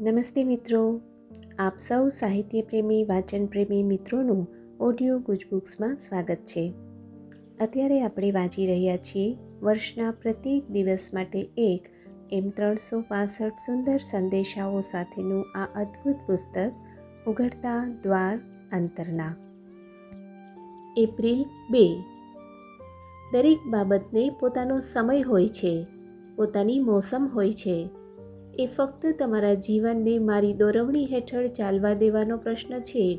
નમસ્તે મિત્રો. આપ સૌ સાહિત્ય પ્રેમી વાચન પ્રેમી મિત્રોનું ઓડિયો ગુજબુક્સમાં સ્વાગત છે. અત્યારે આપણે વાંચી રહ્યા છીએ વર્ષના પ્રત્યેક દિવસ માટે એક એમ ત્રણસો પાસઠ સુંદર સંદેશાઓ સાથેનું આ અદ્ભુત પુસ્તક, ઉઘડતા દ્વાર અંતરના. એપ્રિલ બે. દરેક બાબતને પોતાનો સમય હોય છે, પોતાની મોસમ હોય છે એ ફક્ત તમારા જીવનને મારી દોરવણી હેઠળ ચાલવા દેવાનો પ્રશ્ન છે.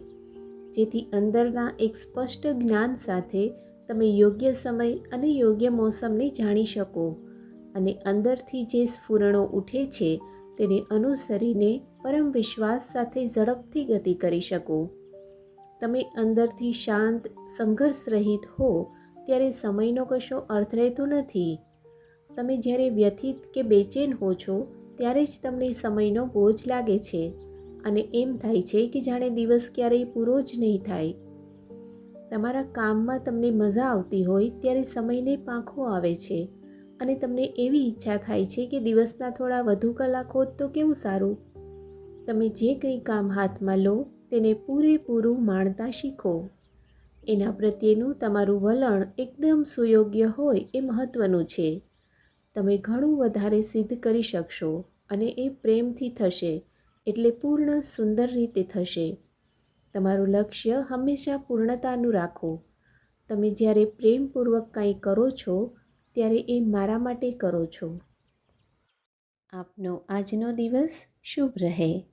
જેથી અંદરના એક સ્પષ્ટ જ્ઞાન સાથે તમે યોગ્ય સમય અને યોગ્ય મોસમને જાણી શકો અને અંદરથી જે સ્ફુરણો ઉઠે છે તેને અનુસરીને પરમ વિશ્વાસ સાથે ઝડપથી ગતિ કરી શકો. તમે અંદરથી શાંત, સંઘર્ષ રહિત હો ત્યારે સમયનો કશો અર્થ રહેતો નથી. તમે જ્યારે વ્યથિત કે બેચેન હો છો ત્યારે જ તમને સમયનો બોજ લાગે છે અને એમ થાય છે કે જાણે દિવસ ક્યારેય પૂરો જ નહીં થાય. તમારા કામમાં તમને મજા આવતી હોય ત્યારે સમયને પાંખો આવે છે અને તમને એવી ઈચ્છા થાય છે કે દિવસના થોડા વધુ કલાકો તો કેવું સારું? તમે જે કંઈ કામ હાથમાં લો તેને પૂરેપૂરું માણતા શીખો. એના પ્રત્યેનું તમારું વલણ એકદમ સુયોગ્ય હોય એ મહત્ત્વનું છે. તમે ઘણું વધારે સિદ્ધ કરી શકશો અને એ પ્રેમથી થશે એટલે પૂર્ણ સુંદર રીતે થશે. તમારું લક્ષ્ય હંમેશા પૂર્ણતાનું રાખો. તમે જ્યારે પ્રેમપૂર્વક કંઈ કરો છો, ત્યારે એ મારા માટે કરો છો. આપનો આજનો દિવસ શુભ રહે.